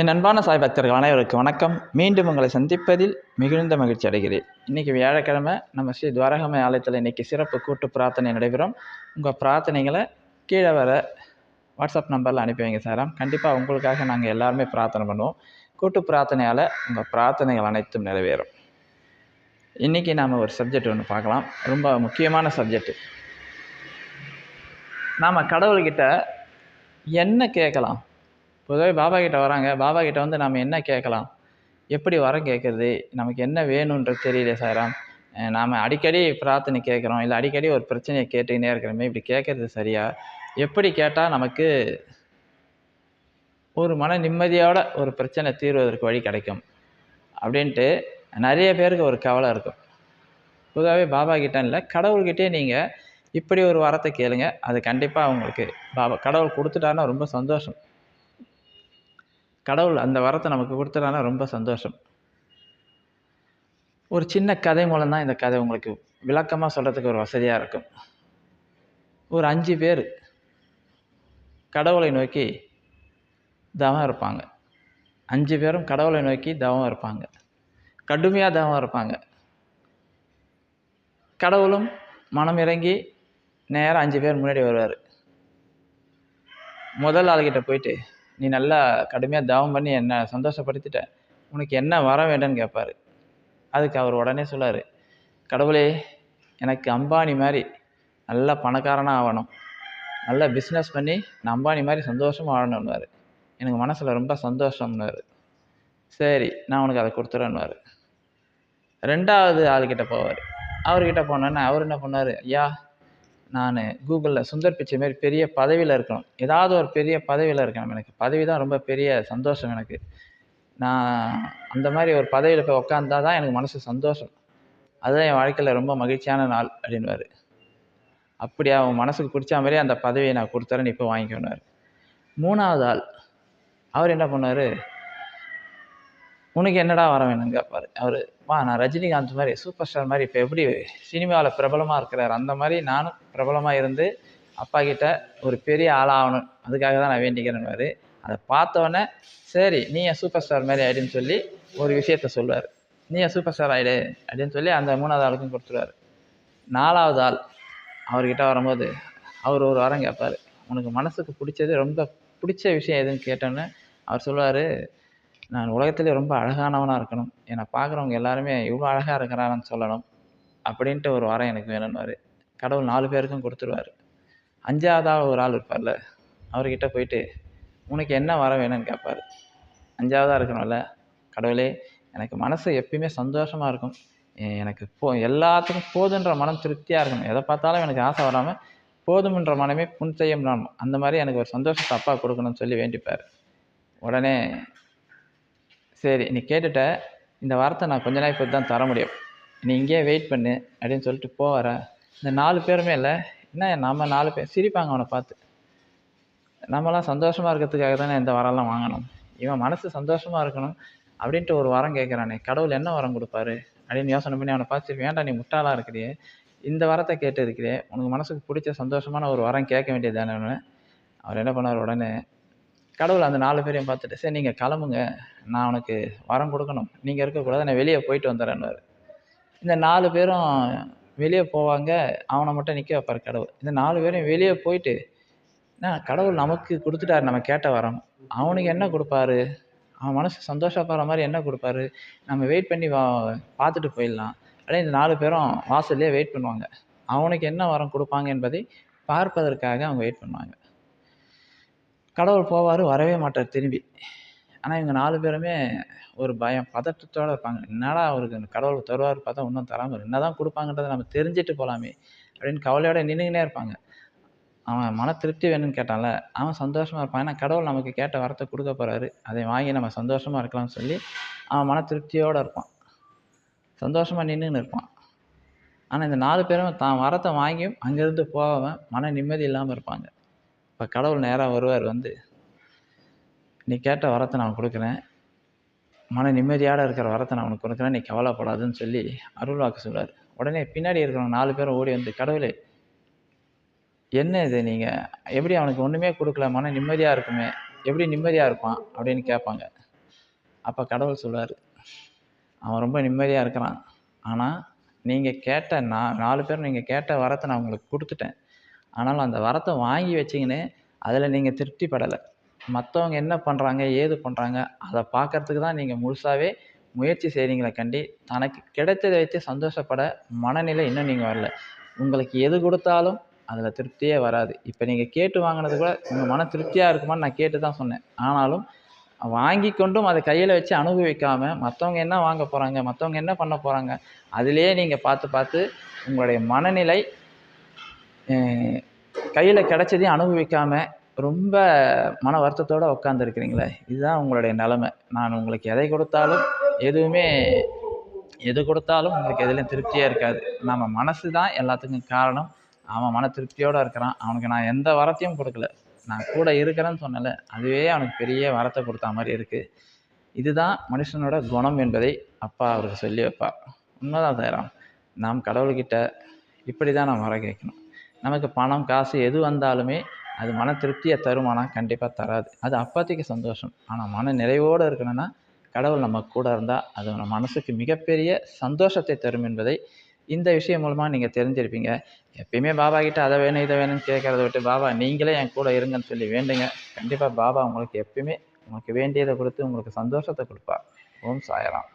என் அன்பான சாய் பக்தர்கள் அனைவருக்கும் வணக்கம். மீண்டும் உங்களை சந்திப்பதில் மிகுந்த மகிழ்ச்சி அடைகிறேன். இன்றைக்கி வியாழக்கிழமை நம்ம ஸ்ரீ துவாரகமை ஆலயத்தில் இன்றைக்கி சிறப்பு கூட்டு பிரார்த்தனை நடைபெறும். உங்கள் பிரார்த்தனைகளை கீழே வர வாட்ஸ்அப் நம்பரில் அனுப்பி வைங்க சாராம். கண்டிப்பாக உங்களுக்காக நாங்கள் எல்லாருமே பிரார்த்தனை பண்ணுவோம். கூட்டு பிரார்த்தனையால் உங்கள் பிரார்த்தனைகள் அனைத்தும் நிறைவேறும். இன்றைக்கி நாம் ஒரு சப்ஜெக்ட் ஒன்று பார்க்கலாம். ரொம்ப முக்கியமான சப்ஜெக்ட் நாம் கடவுள்கிட்ட என்ன கேட்கலாம்? பொதுவாகவே பாபா கிட்ட வராங்க. பாபா கிட்ட வந்து நம்ம என்ன கேட்கலாம்? எப்படி வரம் கேட்குறது? நமக்கு என்ன வேணுன்றது தெரியல சாராம் நாம் அடிக்கடி பிரார்த்தனை கேட்குறோம். இல்லை அடிக்கடி ஒரு பிரச்சனையை கேட்டுக்கினே இருக்கிறோமே இப்படி கேட்குறது சரியா? எப்படி கேட்டால் நமக்கு ஒரு மன நிம்மதியோட ஒரு பிரச்சனை தீர்வதற்கு வழி கிடைக்கும். அப்படின்ட்டு நிறைய பேருக்கு ஒரு கவலை இருக்கும். பொதுவாகவே பாபா கிட்ட இல்லை கடவுள்கிட்டே நீங்கள் இப்படி ஒரு வரத்தை கேளுங்க. அது கண்டிப்பாக அவங்களுக்கு பாபா கடவுள் கொடுத்துட்டாருன்னா ரொம்ப சந்தோஷம். கடவுள் அந்த வரத்தை நமக்கு கொடுத்துட்டானா ரொம்ப சந்தோஷம். ஒரு சின்ன கதை மூலம் தான் இந்த கதை உங்களுக்கு விளக்கமாக சொல்கிறதுக்கு ஒரு வசதியாக இருக்கும். ஒரு அஞ்சு பேர் கடவுளை நோக்கி தவம் இருப்பாங்க. அஞ்சு பேரும் கடவுளை நோக்கி தவம் இருப்பாங்க. கடுமையாக தவம் இருப்பாங்க. கடவுளும் மனம் இறங்கி நேராக அஞ்சு பேர் முன்னாடி வருவார். முதல் ஆளுகிட்ட போயிட்டு நீ நல்லா கடுமையாக தவம் பண்ணி என்னை சந்தோஷப்படுத்திட்ட? உனக்கு என்ன வர வேண்டும்னு கேட்பார் அதுக்கு அவர் உடனே சொல்லார் கடவுளே எனக்கு அம்பானி மாதிரி நல்ல பணக்காரனாக ஆகணும் நல்லா பிஸ்னஸ் பண்ணி நான் அம்பானி மாதிரி சந்தோஷமாக ஆகணும்னுவார். எனக்கு மனசில் ரொம்ப சந்தோஷம்னுவார். சரி நான் உனக்கு அதை கொடுத்துறேன்னுவார். ரெண்டாவது ஆள்கிட்ட போவார். அவர்கிட்ட போனோன்னே அவர் என்ன பண்ணார் ஐயா நான் கூகுளில் சுந்தர் பிச்சை மாரி பெரிய பதவியில் இருக்கணும். ஏதாவது ஒரு பெரிய பதவியில் இருக்கணும். எனக்கு பதவி தான் ரொம்ப பெரிய சந்தோஷம் எனக்கு. நான் அந்த மாதிரி ஒரு பதவியில் போய் உக்காந்தா தான் எனக்கு மனசு சந்தோஷம். அதுதான் என் வாழ்க்கையில் ரொம்ப மகிழ்ச்சியான நாள் அப்படின்வார் அப்படி அவன் மனசுக்கு பிடிச்ச மாதிரி அந்த பதவியை நான் கொடுத்துறேன் இப்போ வாங்கிக்கணுவார் மூணாவது ஆள் அவர் என்ன பண்ணார் உனக்கு என்னடா வர வேணும்னு கேட்பார் அவர் வா நான் ரஜினிகாந்த் மாதிரி சூப்பர் ஸ்டார் மாதிரி இப்போ எப்படி சினிமாவில் பிரபலமாக இருக்கிறார்? அந்த மாதிரி நானும் பிரபலமாக இருந்து அப்பா கிட்ட ஒரு பெரிய ஆளாகணும் அதுக்காக தான் நான் வேண்டிக்கிறேன்னு அதை பார்த்தோன்னே சரி நீ என் சூப்பர் ஸ்டார் மாதிரி ஆயிடுன்னு சொல்லி ஒரு விஷயத்த சொல்லுவார். நீ என் சூப்பர் ஸ்டார் ஆயிடு அப்படின்னு சொல்லி அந்த மூணாவது ஆளுக்கும் கொடுத்துருவார். நாலாவது ஆள் அவர்கிட்ட வரும்போது அவர் ஒரு வாரம் கேட்பார் உனக்கு மனசுக்கு பிடிச்சது ரொம்ப பிடிச்ச விஷயம் எதுன்னு கேட்டோன்னே அவர் சொல்லுவார் நான் உலகத்திலே ரொம்ப அழகானவனாக இருக்கணும். என்னை பார்க்குறவங்க எல்லாருமே இவ்வளோ அழகாக இருக்கிறான்னு சொல்லணும். அப்படின்ட்டு ஒரு வாரம் எனக்கு வேணும்னுவார். கடவுள் நாலு பேருக்கும் கொடுத்துருவார். அஞ்சாவதாக ஒரு ஆள் இருப்பார்ல அவர்கிட்ட போயிட்டு உனக்கு என்ன வர வேணும்னு கேட்பார். அஞ்சாவதாக இருக்கணும்ல. கடவுளே எனக்கு மனசு எப்பயுமே சந்தோஷமாக இருக்கும். எனக்கு போ எல்லாத்துக்கும் போதுன்ற மனம் திருப்தியாக இருக்கணும். எதை பார்த்தாலும் எனக்கு ஆசை வராமல் போதுமன்ற மனமே புன் செய்யும் அந்த மாதிரி எனக்கு ஒரு சந்தோஷத்தை அப்பா கொடுக்கணும்னு சொல்லி வேண்டிப்பார். உடனே சரி நீ கேட்டுட்ட. இந்த வாரத்தை நான் கொஞ்ச நாள் போய் தான் தர முடியும். நீ இங்கேயே வெயிட் பண்ணு அப்படின்னு சொல்லிட்டு போவார இந்த நாலு பேருமே இல்லை. என்ன நம்ம நாலு பேர் சிரிப்பாங்க அவனை பார்த்து. நம்மளாம் சந்தோஷமாக இருக்கிறதுக்காக தானே இந்த வரம்லாம் வாங்கணும் இவன் மனசு சந்தோஷமாக இருக்கணும் அப்படின்ட்டு ஒரு வரம் கேட்குறானே கடவுள் என்ன வரம் கொடுப்பாரு? அப்படின்னு யோசனை பண்ணி அவனை பார்த்து வேண்டாம் நீ முட்டாளாக இருக்கிறியே? இந்த வரத்தை கேட்டு இருக்கிறே உனக்கு மனசுக்கு பிடிச்ச சந்தோஷமான ஒரு வரம் கேட்க வேண்டியது தானே. அவர் என்ன பண்ணார் உடனே கடவுள் அந்த நாலு பேரையும் பார்த்துட்டு சரி நீங்கள் கிளம்புங்க. நான் உனக்கு வரம் கொடுக்கணும். நீங்கள் இருக்கக்கூடாது. நான் வெளியே போயிட்டு வந்துடுறேன்னுவார். இந்த நாலு பேரும் வெளியே போவாங்க. அவனை மட்டும் நிற்க வைப்பார் கடவுள். இந்த நாலு பேரும் வெளியே போயிட்டு என்ன கடவுள் நமக்கு கொடுத்துட்டாரு. நம்ம கேட்ட வரம். அவனுக்கு என்ன கொடுப்பாரு? அவன் மனசு சந்தோஷப்படுற மாதிரி என்ன கொடுப்பாரு? நம்ம வெயிட் பண்ணி வா பார்த்துட்டு போயிடலாம். அப்படியே இந்த நாலு பேரும் வாசல்லே வெயிட் பண்ணுவாங்க. அவனுக்கு என்ன வரம் கொடுப்பாங்க என்பதை பார்ப்பதற்காக அவங்க வெயிட் பண்ணுவாங்க. கடவுள் போவார் வரவே மாட்டார் திரும்பி. ஆனால் இவங்க நாலு பேருமே ஒரு பயம் பதட்டத்தோடு இருப்பாங்க. என்னடா அவருக்கு கடவுள் தருவார் பார்த்தா இன்னும் தராமல் என்ன தான் கொடுப்பாங்கன்றதை நம்ம தெரிஞ்சுட்டு போகலாமே அப்படின்னு கவலையோடு நின்றுக்கினே இருப்பாங்க. அவன் மன திருப்தி வேணும்னு கேட்டான்ல அவன் சந்தோஷமாக இருப்பான். ஏன்னா கடவுள் நமக்கு கேட்ட வரத்தை கொடுக்க போகிறாரு அதை வாங்கி நம்ம சந்தோஷமாக இருக்கலாம்னு சொல்லி அவன் மன திருப்தியோடு இருப்பான். சந்தோஷமாக நின்றுன்னு இருப்பான். ஆனால் இந்த நாலு பேரும் தான் வரத்தை வாங்கியும் அங்கேருந்து போகாமல் மன நிம்மதி இல்லாமல் இருப்பாங்க. இப்போ கடவுள் நேராக வருவார் வந்து நீ கேட்ட வரத்தை நான் கொடுக்குறேன். மன நிம்மதியோடு இருக்கிற வரத்தை நான் உனக்கு கொடுக்குறேன். நீ கவலைப்படாதுன்னு சொல்லி அருள்வாக்கு சொல்கிறார் சொல்லுவார் உடனே பின்னாடி இருக்கிறவங்க நாலு பேரும் ஓடி வந்து கடவுளே என்ன இது நீங்கள் எப்படி அவனுக்கு ஒன்றுமே கொடுக்கல? மன நிம்மதியாக இருக்குமே? எப்படி நிம்மதியாக இருப்பான்? அப்படின்னு கேட்பாங்க. அப்போ கடவுள் சொல்லுவார் அவன் ரொம்ப நிம்மதியாக இருக்கிறான். ஆனால் நீங்கள் கேட்ட நா நாலு பேர் நீங்கள் கேட்ட வரத்தை நான் உங்களுக்கு கொடுத்துட்டேன். ஆனாலும் அந்த வரத்தை வாங்கி வச்சிங்கன்னு அதில் நீங்கள் திருப்திப்படலை. மற்றவங்க என்ன பண்ணுறாங்க ஏது பண்ணுறாங்க அதை பார்க்கறதுக்கு தான் நீங்கள் முழுசாகவே முயற்சி செய்கிறீங்களே கண்டி. தனக்கு கிடைத்ததை வைத்து சந்தோஷப்பட மனநிலை இன்னும் நீங்கள் வரல. உங்களுக்கு எது கொடுத்தாலும் அதில் திருப்தியே வராது. இப்போ நீங்கள் கேட்டு வாங்கினது கூட உங்கள் மன திருப்தியாக இருக்குமான்னு நான் கேட்டு தான் சொன்னேன். ஆனாலும் வாங்கி கொண்டும் அதை கையில் வச்சு அனுபவிக்காமல் மற்றவங்க என்ன வாங்க போகிறாங்க மற்றவங்க என்ன பண்ண போகிறாங்க அதிலேயே நீங்கள் பார்த்து பார்த்து உங்களுடைய மனநிலை கையில் கிடச்சதையும் அனுபவிக்காமல் ரொம்ப மன வருத்தத்தோடு உட்காந்துருக்கிறீங்களே இதுதான் உங்களுடைய நிலமை. நான் உங்களுக்கு எதை கொடுத்தாலும் எதுவுமே எது கொடுத்தாலும் உங்களுக்கு எதுலேயும் திருப்தியாக இருக்காது. நம்ம மனசு தான் எல்லாத்துக்கும் காரணம். அவன் மன திருப்தியோடு இருக்கிறான். அவனுக்கு நான் எந்த வரத்தையும் கொடுக்கல. நான் கூட இருக்கிறேன்னு சொன்னல அதுவே அவனுக்கு பெரிய வரத்தை கொடுத்தா மாதிரி இருக்குது இதுதான் மனுஷனோட குணம் என்பதை அப்பா அவருக்கு சொல்லி வைப்பார். உண்மைதான் தயாராம் நாம் கடவுள்கிட்ட இப்படி தான் நாம் வர கேட்கணும். நமக்கு பணம் காசு எது வந்தாலுமே அது மன திருப்தியை தருமானா கண்டிப்பாக தராது. அது அப்போதைக்கு சந்தோஷம். ஆனால் மன நிறைவோடு இருக்கணும்னா கடவுள் நம்ம கூட இருந்தால் அது நம்ம மனசுக்கு மிகப்பெரிய சந்தோஷத்தை தரும் என்பதை இந்த விஷயம் மூலமாக நீங்கள் தெரிஞ்சிருப்பீங்க. எப்பயுமே பாபா கிட்ட அதை வேணும் இதை வேணும்னு கேட்குறத விட்டு பாபா நீங்களே என் கூட இருங்கன்னு சொல்லி வேண்டுங்க. கண்டிப்பாக பாபா உங்களுக்கு எப்பயுமே உங்களுக்கு வேண்டியதை கொடுத்து உங்களுக்கு சந்தோஷத்தை கொடுப்பார் ஓம் சாயராம்.